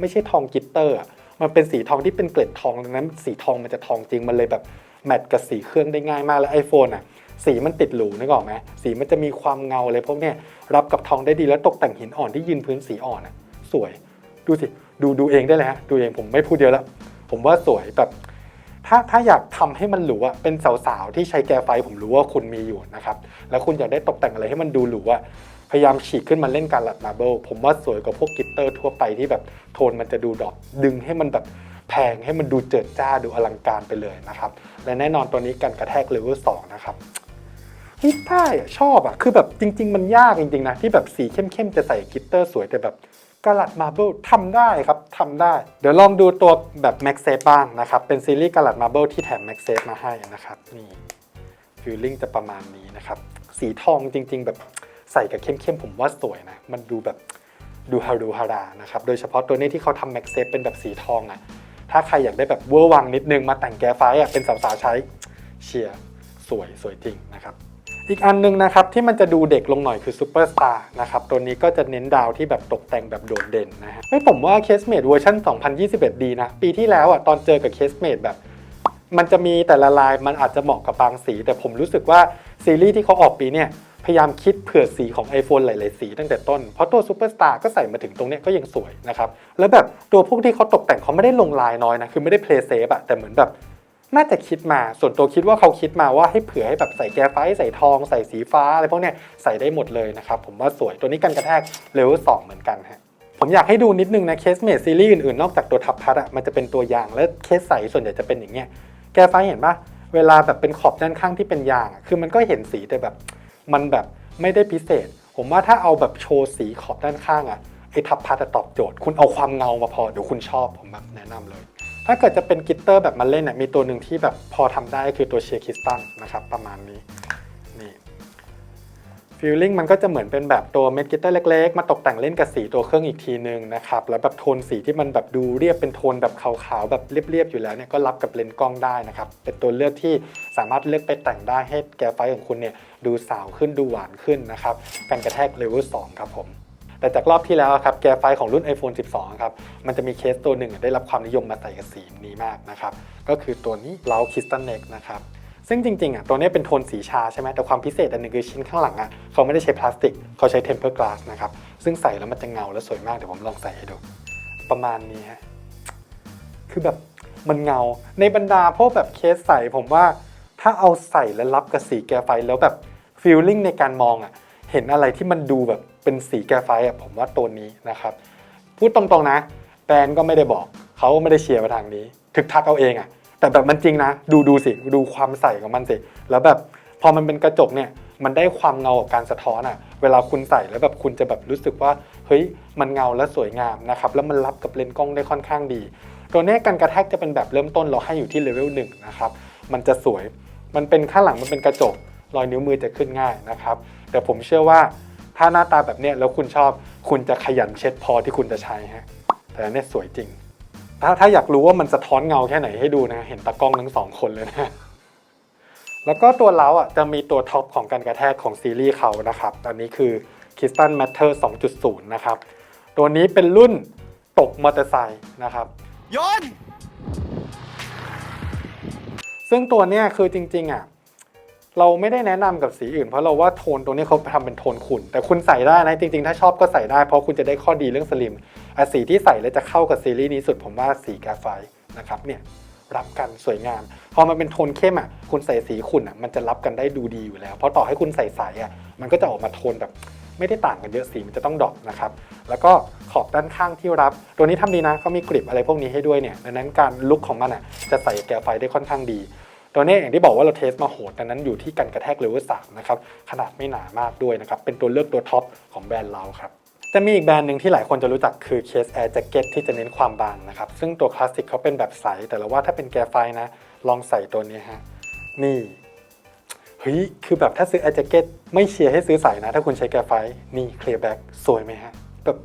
ไม่ใช่ทองกิตเตอร์อะมันเป็นสีทองที่เป็นเกล็ดทองดังนั้น สีทองมันจะทองจริงมันเลยแบบแมทกับสีเครื่องได้ง่ายมากแล้ว iPhone อะสีมันติดหรูนึกออกไหมสีมันจะมีความเงาอะไรพวกเนี้ยรับกับทองได้ดีแล้วตกแต่งหินอ่อนที่ยืนพื้นสีอ่อนอะสวย ดูสิ ดูดูเองได้เลยฮะดูเองผมไม่พูดเยอะแล้ว ผมว่าสวยแบบ ถ้าถ้าอยากทำให้มันหรูอะเป็นสาวๆที่ใช้แกไฟผมรู้ว่าคุณมีอยู่นะครับแล้วคุณอยากได้ตกแต่งอะไรให้มันดูหรูอะพยายามฉีกขึ้นมาเล่นการลัดมาเบิลผมว่าสวยกว่าพวกกิตเตอร์ทั่วไปที่แบบโทนมันจะดูดรอปดึงให้มันแบบแพงให้มันดูเจิดจ้าดูอลังการไปเลยนะครับ และแน่นอนตัวนี้กันกระแทกเลเวลสองนะครับฮิตได้ชอบอะคือแบบจริง ๆ มันยากจริงๆนะที่แบบสีเข้มๆจะใส่กิตเตอร์สวยแต่แบบ กลัดมาเบิลทำได้ครับทำได้ เดี๋ยวลองดูตัวแบบ Max Safe บ้างนะครับ เป็นซีรีส์กลัดมาเบิลที่แถม Max Safe มาให้นะครับนี่ฟิลลิ่งจะประมาณนี้นะครับ สีทองจริง ๆ แบบใส่กับเข้มๆผมว่าสวยนะ มันดูแบบดูฮารูฮารานะครับ โดยเฉพาะตัวนี้ที่เขาทำ Max Safe เป็นแบบสีทองอะถ้าใครอยากได้แบบเวอร์วังนิดนึงมาแต่งแก้ไฟอะเป็นสาวๆใช้เชียร์สวยสวยจริงนะครับ อีกอันหนึงนะครับที่มันจะดูเด็กลงหน่อยคือซูเปอร์สตาร์นะครับตัวนี้ก็จะเน้นดาวที่แบบตกแต่งแบบโดดเด่นนะฮะไม่ผมว่าเคสเมดเวอร์ชัน2021 ดีนะ ปีที่แล้วอะตอนเจอกับเคสเมดแบบ มันจะมีแต่ละลายมันอาจจะเหมาะกับบางสี แต่ผมรู้สึกว่าซีรีส์ที่เขาออกปีเนี่ยพยายามคิดเผื่อสีของ iPhone หลาย ๆ สีตั้งแต่ต้น เพราะตัวซูเปอร์สตาร์ก็ใส่มาถึงตรงนี้ก็ยังสวยนะครับ แล้วแบบตัวพวกที่เขาตกแต่งเขาไม่ได้ลงลายน้อยนะ คือไม่ได้เพลย์เซฟอะแต่เหมือนแบบ น่าจะคิดมา ส่วนตัวคิดว่าเขาคิดมาว่าให้เผื่อให้แบบใส่แกรไฟใส่ทองใส่สีฟ้าอะไรพวกเนี้ยใส่ได้หมดเลยนะครับผมว่าสวยตัวนี้กันกระแทกเลเวลสองเหมือนกันฮะผมผมอยากให้ดูนิดนึงนะเคสเมดซีรีส์อื่นๆ นอกจากตัวทับพัดอะมันจะเป็นตัวยางและเคสใสส่วนใหญ่จะเป็นอย่างเงี้ยแก้ไฟเห็นปะเวลาแบบเป็นขอบด้านข้างที่เป็นยางคือมันก็เห็นสีแต่แบบ มันแบบไม่ได้พิเศษ ผมว่าถ้าเอาแบบโชว์สีขอบด้านข้างอะไอทับพัดจะตอบโจทย์ คุณเอาความเงามาพอเดี๋ยวคุณชอบผมแบบแนะนำเลย ถ้าเกิดจะเป็นกิตเตอร์แบบมาเล่นเนี่ยมีตัวหนึ่งที่แบบพอทำได้คือตัวเชียร์คริสตัลนะครับประมาณนี้นี่ฟีลลิ่งมันก็จะเหมือนเป็นแบบตัวเม็ดกิตเตอร์เล็กๆ มาตกแต่งเล่นกับสีตัวเครื่องอีกทีนึงนะครับแล้วแบบโทนสีที่มันแบบดูเรียบเป็นโทนแบบขาวๆแบบเรียบๆอยู่แล้วเนี่ยก็รับกับเลนส์กล้องได้นะครับเป็นตัวเลือกที่สามารถเลือกไปแต่งได้ให้แกไฟของคุณเนี่ยดูสาวขึ้นดูหวานขึ้นนะครับกันกระแทกเลเวล2ครับผม แต่จากรอบที่แล้วครับแกไฟของรุ่น iPhone 12 ครับ มันจะมีเคสตัวหนึ่งได้รับความนิยมมาใส่กับสีนี้มากนะครับ ก็คือตัวนี้เลาคิสตันเน็กนะครับ ซึ่งจริงๆอะตัวนี้เป็นโทนสีชาใช่ไหมแต่ความพิเศษอันหนึงคือชิ้นข้างหลังอะเขาไม่ได้ใช้พลาสติก เขาใช้เทมเพอร์กลาสนะครับ ซึ่งใส่แล้วมันจะเงาและสวยมากเดี๋ยวผมลองใส่ให้ดู ประมาณนี้ฮะ คือแบบมันเงา ในบรรดาพวกแบบเคสใส่ผมว่า ถ้าเอาใส่แล้วรับกับสีแกไฟแล้วแบบฟีลลิ่งในการมองอะ เห็นอะไรที่มันดูแบบ เป็นสีแกไฟอะผมว่าตัวนี้นะครับ พูดตรงๆนะ แบรนด์ก็ไม่ได้บอก เขาไม่ได้เชียร์มาทางนี้ ถึกทักเอาเองอะ แต่แบบมันจริงนะ ดูดูสิ ดูความใสของมันสิ แล้วแบบพอมันเป็นกระจกเนี่ย มันได้ความเงากับการสะท้อนอะ เวลาคุณใส่แล้วแบบคุณจะแบบรู้สึกว่า เฮ้ย มันเงาและสวยงามนะครับ แล้วมันรับกับเลนส์กล้องได้ค่อนข้างดี ตัวนี้การกระแทกจะเป็นแบบเริ่มต้นเราให้อยู่ที่เลเวลหนึ่งนะครับ มันจะสวย มันเป็นข้างหลังมันเป็นกระจก รอยนิ้วมือจะขึ้นง่ายนะครับ แต่ผมเชื่อว่า ถ้าหน้าตาแบบเนี้ยแล้วคุณชอบคุณจะขยันเช็ดพอที่คุณจะใช้ฮะแต่อันเนี้ยสวยจริง ถ้าถ้าอยากรู้ว่ามันสะท้อนเงาแค่ไหนให้ดูนะเห็นตากล้องทั้งสองคนเลยนะแล้วก็ตัวเล้าอะจะมีตัวท็อปของการกระแทกของซีรีส์เขานะครับตอนนี้คือ Crystal Matter 2.0 นะครับ ตัวนี้เป็นรุ่นตกมอเตอร์ไซค์นะครับยนต์ซึ่งตัวเนี้ยคือจริงๆอะ เราไม่ได้แนะนำกับสีอื่นเพราะเราว่าโทนตัวนี้เขาทำเป็นโทนขุ่นแต่คุณใส่ได้นะจริงๆ ถ้าชอบก็ใส่ได้เพราะคุณจะได้ข้อดีเรื่องสลิมอสีที่ใส่แล้วจะเข้ากับซีรีส์นี้สุดผมว่าสีกาไฟนะครับเนี่ยรับกันสวยงาม พอมันเป็นโทนเข้มอะคุณใส่สีขุ่นอะมันจะรับกันได้ดูดีอยู่แล้ว เพราะต่อให้คุณใส่ใสอะมันก็จะออกมาโทนแบบไม่ได้ต่างกันเยอะสีมันจะต้องดรอปนะครับ แล้วก็ขอบด้านข้างที่รับ ตัวนี้ทำดีนะเขามีกริบอะไรพวกนี้ให้ด้วยเนี่ยดังนั้นการลุกของมันอะจะใส่แกวไฟได้ค่อนข้างดี ตัวนี้อย่างที่บอกว่าเราเทสมาโหดดังนั้นอยู่ที่การกระแทกเลเวลสามนะครับขนาดไม่หนามากด้วยนะครับเป็นตัวเลือกตัวท็อปของแบรนด์เราครับจะมีอีกแบรนด์หนึ่งที่หลายคนจะรู้จักคือ Case Air Jacket ที่จะเน้นความบางนะครับ ซึ่งตัวคลาสสิกเขาเป็นแบบใส แต่เราว่าถ้าเป็นแกไฟนะ ลองใส่ตัวนี้ฮะ นี่เฮ้ยคือแบบถ้าซื้อ Air Jacket ไม่เชียร์ให้ซื้อใส่นะ ถ้าคุณใช้แกไฟนี่เคลียร์แบ็กสวยไหมฮะ แบบ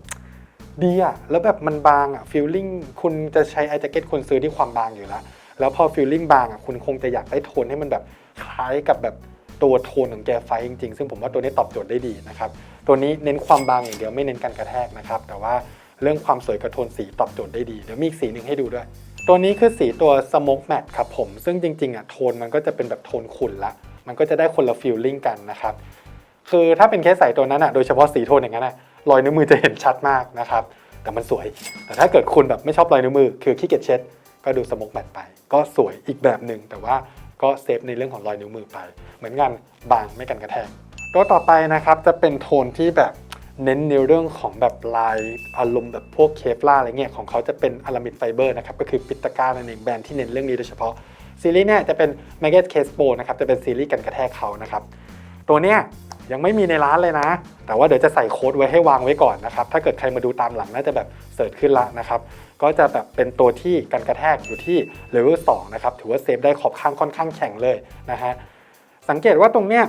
ดีอะแล้วแบบมันบางอะฟีลลิ่งคุณจะใช้ Air Jacket คุณซื้อที่ความบางอยู่แล้ว แล้วพอฟิลลิ่งบางอะคุณคงจะอยากได้โทนให้มันแบบคล้ายกับแบบตัวโทนของแกไฟจริงๆ ซึ่งผมว่าตัวนี้ตอบโจทย์ได้ดีนะครับ ตัวนี้เน้นความบางอย่างเดียวไม่เน้นการกระแทกนะครับ แต่ว่าเรื่องความสวยกับโทนสีตอบโจทย์ได้ดี เดี๋ยวมีอีกสีหนึ่งให้ดูด้วย ตัวนี้คือสีตัว Smoke Matte ครับผม ซึ่งจริงๆอะโทนมันก็จะเป็นแบบโทนขุ่นละ มันก็จะได้คนละฟีลลิ่งกันนะครับ คือถ้าเป็นเคสใส่ตัวนั้นอะ โดยเฉพาะสีโทนอย่างนั้นอะ รอยนิ้วมือจะเห็นชัดมากนะครับ แต่มันสวย แต่ถ้าเกิดคุณแบบไม่ชอบรอยนิ้วมือ คือขี้เกียจเช็ด ก็ดูสมกแมทไป ก็สวยอีกแบบหนึ่งแต่ว่าก็เซฟในเรื่องของรอยนิ้วมือไป เหมือนกันบางไม่กันกระแทกตัวต่อไปนะครับจะเป็นโทนที่แบบเน้นในเรื่องของแบบลายอารมณ์แบบพวกเคฟลาอะไรเงี้ยของเขาจะเป็นอารามิดไฟเบอร์นะครับก็คือปิตาก้านั่นเองแบรนด์ที่เน้นเรื่องนี้โดยเฉพาะซีรีส์เนี่ยจะเป็น m a g g e t Case Pro นะครับจะเป็นซีรีส์กันกระแทกเขานะครับตัวเนี้ยยังไม่มีในร้านเลยนะ แต่ว่าเดี๋ยวจะใส่โค้ดไว้ให้วางไว้ก่อนนะครับ ถ้าเกิดใครมาดูตามหลังน่าจะแบบเสิร์ชขึ้นละนะครับ ก็จะแบบเป็นตัวที่การกระแทกอยู่ที่เลเวล2นะครับถือว่าเซฟได้ขอบข้างค่อนข้างแข็งเลยนะฮะสังเกตว่าตรงเนี้ย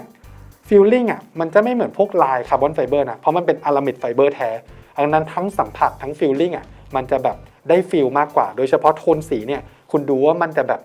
ฟิลลิ่งอะมันจะไม่เหมือนพวกลายคาร์บอนไฟเบอร์นะเพราะมันเป็นอารามิดไฟเบอร์แท้ดังนั้นทั้งสัมผัสทั้งฟิลลิ่งอะมันจะแบบได้ฟิลมากกว่า โดยเฉพาะโทนสีเนี่ยคุณดูว่ามันจะแบบ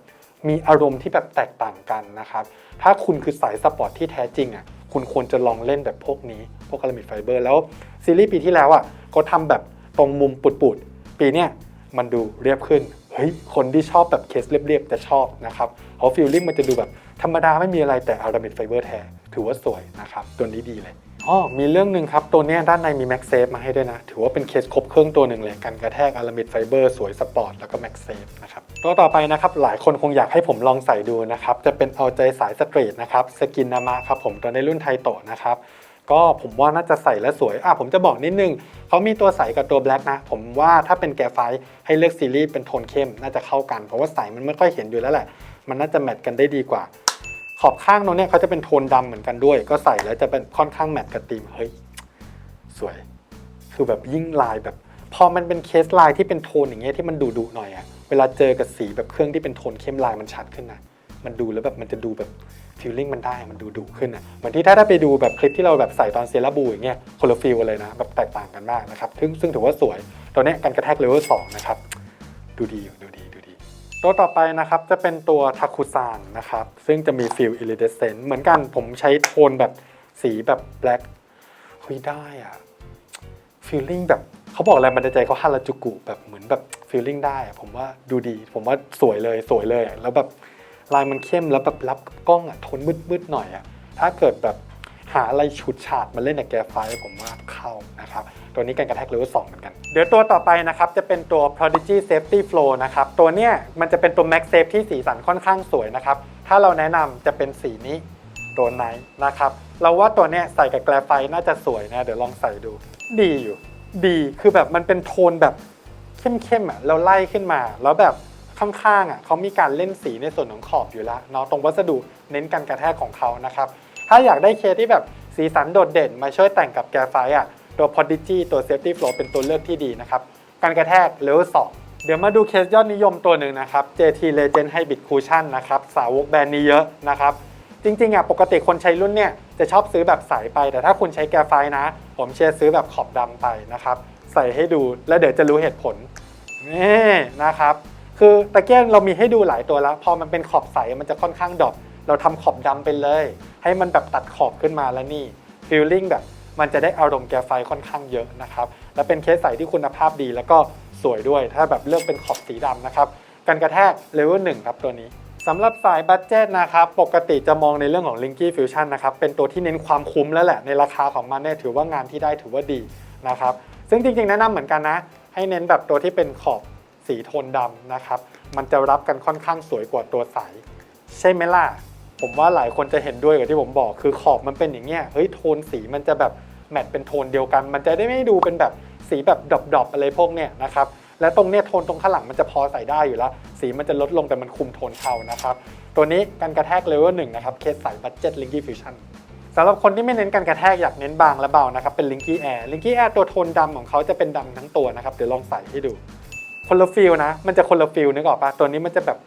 มีอารมณ์ที่แบบแตกต่างกันนะครับ ถ้าคุณคือสายสปอร์ตที่แท้จริงอะคุณควรจะลองเล่นแบบพวกนี้ พวกอารามิดไฟเบอร์แล้วซีรีส์ปีที่แล้วอะเขาทำแบบตรงมุมปุดๆปีเนี้ย มันดูเรียบขึ้น เฮ้ย คนที่ชอบแบบเคสเรียบๆจะชอบนะครับเพราะฟิลลิ่งมันจะดูแบบธรรมดาไม่มีอะไรแต่อารามิดไฟเบอร์แท้ถือว่าสวยนะครับ ตัวนี้ดีเลยอ๋อมีเรื่องหนึ่งครับ ตัวเนี้ยด้านในมี Max Safe มาให้ด้วยนะ ถือว่าเป็นเคสครบเครื่องตัวหนึ่งเลยกันกระแทกอารามิดไฟเบอร์สวยสปอร์ตแล้วก็ Max Safe นะครับตัวต่อไปนะครับ หลายคนคงอยากให้ผมลองใส่ดูนะครับ จะเป็นเอาใจสายสตรีทนะครับสกินนามะครับผมตัวในรุ่นไทโตะนะครับ ก็ผมว่าน่าจะใส่แล้วสวยอะผมจะบอกนิดนึงเขามีตัวใสกับตัวแบล็กนะ ผมว่าถ้าเป็นแกไฟให้เลือกซีรีส์เป็นโทนเข้มน่าจะเข้ากัน เพราะว่าใสมันไม่ค่อยเห็นอยู่แล้วแหละ มันน่าจะแมทกันได้ดีกว่า ขอบข้างตรงเนี้ยเขาจะเป็นโทนดำเหมือนกันด้วย ก็ใส่แล้วจะเป็นค่อนข้างแมทกับธีมเฮ้ยสวย คือแบบยิ่งลายแบบ พอมันเป็นเคสลายที่เป็นโทนอย่างเงี้ยที่มันดุดุหน่อยอะเวลาเจอกับสีแบบเครื่องที่เป็นโทนเข้มลายมันชัดขึ้นนะ มันดูแล้วแบบมันจะดูแบบฟีลลิ่งมันได้มันดูดุขึ้นอะเหมือนที่ถ้าได้ไปดูแบบคลิปที่เราแบบใส่ตอนเซราบูอย่างเงี้ยคนละฟีลเลยนะแบบแตกต่างกันมากนะครับซึ่งซึ่งถือว่าสวยตัวเนี้ยการกระแทกเลเวลสองนะครับดูดีอยู่ดูดีดูดี ตัวต่อไปนะครับจะเป็นตัวทาคุซานนะครับซึ่งจะมีฟิลอิริเดเซนต์เหมือนกันผมใช้โทนแบบสีแบบแบล็คเฮ้ยได้อะฟีลลิ่งแบบเขาบอกอะไรมันจะใจเขาฮาราจูกุแบบเหมือนแบบฟีลลิ่งได้อะผมว่าดูดี ผมว่าสวยเลยสวยเลยแล้วแบบ ลายมันเข้มแล้วแบบรับกล้องอะโทนมืดๆหน่อยอะถ้าเกิดแบบหาอะไรฉุดฉาดมาเล่นกับแกไฟผมว่าเข้านะครับ ตัวนี้การกระแทกเลเวล2เหมือนกัน เดี๋ยวตัวต่อไปนะครับจะเป็นตัว Prodigy Safety Flow นะครับ ตัวเนี้ยมันจะเป็นตัว Max Safe ที่สีสันค่อนข้างสวยนะครับ ถ้าเราแนะนำจะเป็นสีนี้ตัวไหนนะครับ เราว่าตัวเนี้ยใส่กับแกรไฟน่าจะสวยนะ เดี๋ยวลองใส่ดู ดีอยู่ ดีคือแบบมันเป็นโทนแบบเข้มๆอะแล้วไล่ขึ้นมาแล้วแบบ ข้างๆอะเขามีการเล่นสีในส่วนของขอบอยู่แล้วเนาะตรงวัสดุเน้นการกระแทกของเขานะครับถ้าอยากได้เคสที่แบบสีสันโดดเด่นมาช่วยแต่งกับแกไฟอะตัว Prodigy ตัว Safety Flow เป็นตัวเลือกที่ดีนะครับการกระแทกเลเวล2เดี๋ยวมาดูเคสยอดนิยมตัวหนึ่งนะครับ JT Legend Hybrid Cushion นะครับสาวกแบรนด์นี้เยอะนะครับจริงๆอะปกติคนใช้รุ่นเนี่ยจะชอบซื้อแบบใสไป แต่ถ้าคุณใช้แกไฟนะ ผมเชียร์ซื้อแบบขอบดำไปนะครับใส่ให้ดูแล้วเดี๋ยวจะรู้เหตุผลนี่นะครับ คือตะเกียงเรามีให้ดูหลายตัวแล้ว พอมันเป็นขอบใสมันจะค่อนข้างดรอปเราทำขอบดำไปเลย ให้มันแบบตัดขอบขึ้นมาแล้วนี่ฟีลลิ่งแบบมันจะได้อารมณ์แกไฟค่อนข้างเยอะนะครับ และเป็นเคสใสที่คุณภาพดีแล้วก็สวยด้วย ถ้าแบบเลือกเป็นขอบสีดำนะครับการกระแทกเลเวลหนึ่งครับตัวนี้สำหรับสายบัตเจ็ตนะครับปกติจะมองในเรื่องของ Linky Fusion นะครับเป็นตัวที่เน้นความคุ้มแล้วแหละในราคาของมันเนี่ยถือว่างานที่ได้ถือว่าดีนะครับซึ่งจริงๆแนะนำเหมือนกันนะ ให้เน้นแบบตัวที่เป็นขอบ สีโทนดำนะครับ มันจะรับกันค่อนข้างสวยกว่าตัวใส ใช่ไหมล่ะ ผมว่าหลายคนจะเห็นด้วยกับที่ผมบอก คือขอบมันเป็นอย่างเงี้ยเฮ้ยโทนสีมันจะแบบแมทเป็นโทนเดียวกัน มันจะได้ไม่ดูเป็นแบบสีแบบดรอปๆอะไรพวกเนี้ยนะครับและตรงเนี้ยโทนตรงข้างหลังมันจะพอใส่ได้อยู่แล้ว สีมันจะลดลงแต่มันคุมโทนเทานะครับ ตัวนี้การกระแทกเลเวลหนึ่งนะครับเคสสายบัตเจ็ตลิงกี้ฟิวชั่นสำหรับคนที่ไม่เน้นการกระแทกอยากเน้นบางและเบานะครับเป็น Linky Air Linky Air ตัวโทนดำของเขาจะเป็นดำทั้งตัวนะครับเดี๋ยวลองใส่ให้ดู คนละฟิลนะ มันจะคนละฟิลนึกออกปะตัวนี้มันจะแบบ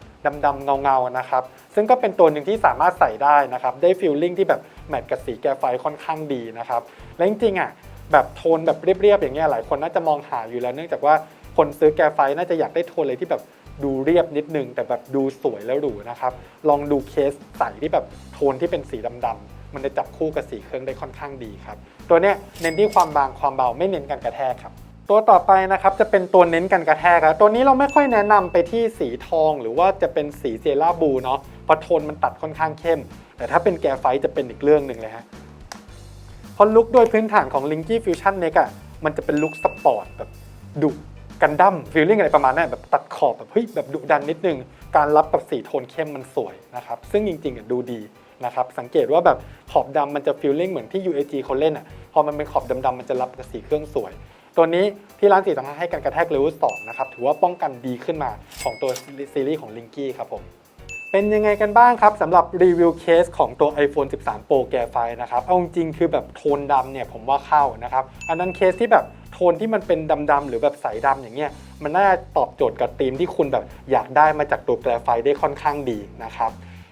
ดำๆเงาๆนะครับ ซึ่งก็เป็นตัวหนึ่งที่สามารถใส่ได้นะครับ ได้ฟิลลิ่งที่แบบแมทกับสีแกไฟค่อนข้างดีนะครับ และจริงๆอะแบบโทนแบบเรียบๆอย่างเงี้ยหลายคนน่าจะมองหาอยู่แล้ว เนื่องจากว่าคนซื้อแกไฟน่าจะอยากได้โทนอะไรที่แบบดูเรียบนิดนึง แต่แบบดูสวยแล้วหรูนะครับ ลองดูเคสใส่ที่แบบโทนที่เป็นสีดำๆมันจะจับคู่กับสีเครื่องได้ค่อนข้างดีครับ ตัวเนี้ยเน้นที่ความบางความเบาไม่เน้นการกระแทกครับ ตัวต่อไปนะครับจะเป็นตัวเน้นกันกระแทกครับตัวนี้เราไม่ค่อยแนะนำไปที่สีทองหรือว่าจะเป็นสีเซราบูเนาะเพราะโทนมันตัดค่อนข้างเข้ม แต่ถ้าเป็นแกไฟจะเป็นอีกเรื่องหนึ่งเลยฮะเพราะลุคโดยพื้นฐานของ Linky Fusion Neck อะมันจะเป็นลุคสปอร์ตแบบดุกันดั้มฟีลลิ่งอะไรประมาณนั้นแบบตัดขอบแบบเฮ้ยแบบดุดันนิดนึง การรับกับสีโทนเข้มมันสวยนะครับ ซึ่งจริงๆอะดูดีนะครับ สังเกตว่าแบบขอบดำมันจะฟีลลิ่งเหมือนที่ UAG เขาเล่นอะพอมันเป็นขอบดำๆมันจะรับกับสีเครื่องสวย ตัวนี้ที่ร้านสีต่างให้การกระแทกเลเวล2นะครับถือว่าป้องกันดีขึ้นมาของตัวซีรีส์ของ Linky ครับผมเป็นยังไงกันบ้างครับสำหรับรีวิวเคสของตัว iPhone 13 Pro แกไฟนะครับเอาจริงคือแบบโทนดำเนี่ยผมว่าเข้านะครับอันนั้นเคสที่แบบโทนที่มันเป็นดำๆหรือแบบใสดำอย่างเงี้ยมันน่าตอบโจทย์กับธีมที่คุณแบบอยากได้มาจากตัวแกไฟได้ค่อนข้างดีนะครับ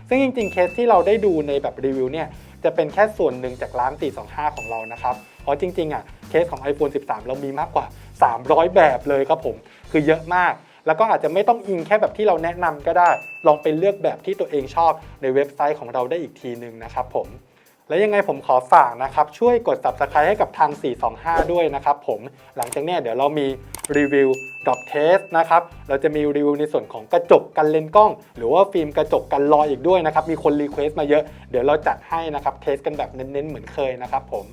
ซึ่งจริงๆเคสที่เราได้ดูในแบบรีวิวเนี่ย จะเป็นแค่ส่วนหนึ่งจากร้าน 425 ของเรานะครับ เพราะจริงๆอะเคสของ iPhone 13 เรามีมากกว่า 300 แบบเลยครับผม คือเยอะมาก แล้วก็อาจจะไม่ต้องอิงแค่แบบที่เราแนะนำก็ได้ ลองไปเลือกแบบที่ตัวเองชอบในเว็บไซต์ของเราได้อีกทีหนึ่งนะครับผม และยังไงผมขอฝากนะครับ ช่วยกด subscribe ให้กับทาง 425 ด้วยนะครับผมหลังจากเนี้ยเดี๋ยวเรามีรีวิวดอทเทสนะครับ เราจะมีรีวิวในส่วนของกระจกกันเลนส์กล้อง หรือว่าฟิล์มกระจกกันรอยอีกด้วยนะครับ มีคนรีเควสต์มาเยอะ เดี๋ยวเราจัดให้นะครับ เทสกันแบบเน้นๆ เหมือนเคยนะครับผม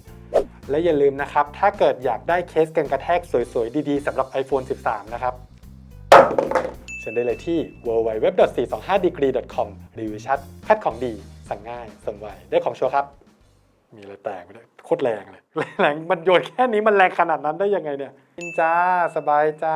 และอย่าลืมนะครับ ถ้าเกิดอยากได้เคสกันกระแทกสวยๆ ดีๆสำหรับ iPhone 13 นะครับเชิญได้เลยที่ www.425degree.com รีวิวชัด คัดของดี สั่งง่ายส่งไวได้ของชัวร์ครับ มีอะไรแตกไปด้วยโคตรแรงเลยแรงมันโยนแค่นี้มันแรงขนาดนั้นได้ยังไงเนี่ยกินจ้าสบายจ้า